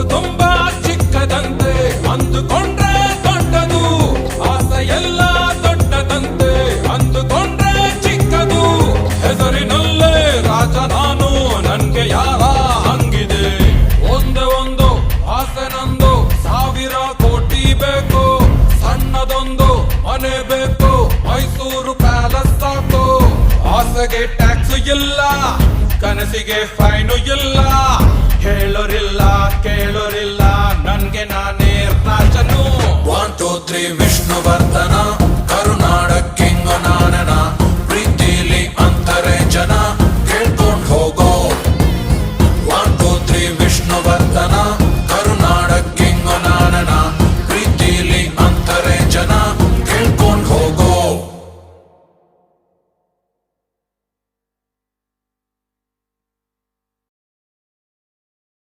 ಕನಸು ತುಂಬಾ ಚಿಕ್ಕದಂತೆ. ಅಂದುಕೊಂಡ್ರೆ ದೊಡ್ಡದು, ಆಸೆ ಎಲ್ಲ ದೊಡ್ಡದಂತೆ. ಅಂದುಕೊಂಡ್ರೆ ಚಿಕ್ಕದು, ಹೆಸರಿನಲ್ಲೇ ರಾಜ ನಾನು, ನನ್ಗೆ ಯಾರ ಹಂಗಿದೆ? ಒಂದೇ ಒಂದು ಆಸೆ ನಂದು, ಸಾವಿರ ಕೋಟಿ ಬೇಕು. ಸಣ್ಣದೊಂದು ಮನೆ ಬೇಕು, ಮೈಸೂರು ಪ್ಯಾಲೇಸ್ ಸಾಕು. ಆಸೆಗೆ ಟ್ಯಾಕ್ಸ್ ಇಲ್ಲ, ಕನಸಿಗೆ విష్ణువర్ధనా